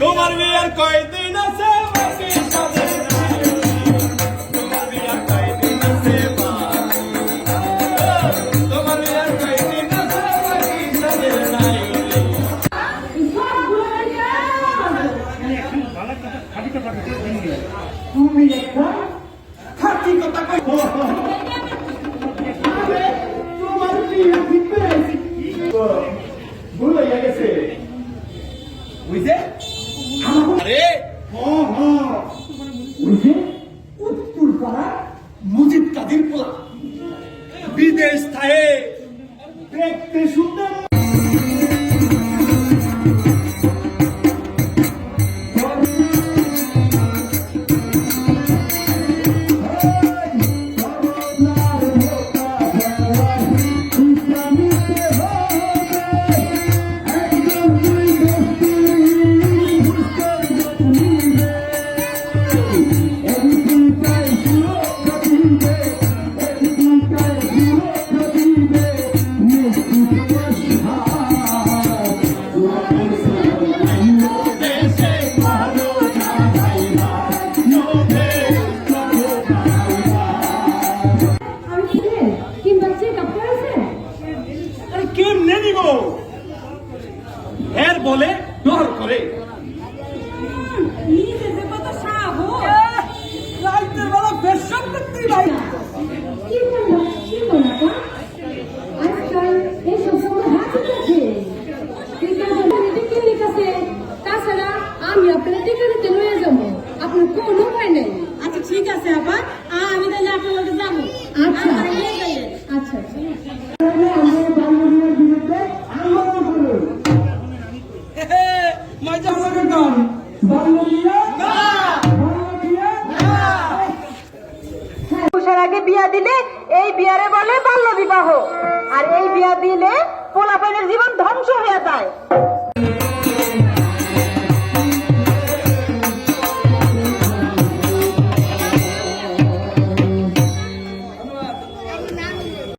তোমার বিয়ার কয়দিন আছে? বাকি সাদের নাই। বুঝছে? আরে! বুঝছে? উত্তর পাড়া মুজিব কাদির পোলা। বিদেশ থাকে দেখতে সুন্দর আছে টিকে লিখেছে? তাছাড়া আমি আপনার লয়ে যাব? আপনার কোনো উপায় নেই। আচ্ছা ঠিক আছে আপা আ, আমি তাহলে আপনার যাব। আচ্ছা। নিয়ে যাইয়েন। আচ্ছা। আগে বিয়া দিলে এই বিয়ারে বলে বাল্য বিবাহ। আর এই বিয়া দিলে পোলাপাইনের জীবন ধ্বংস হয়ে যায়।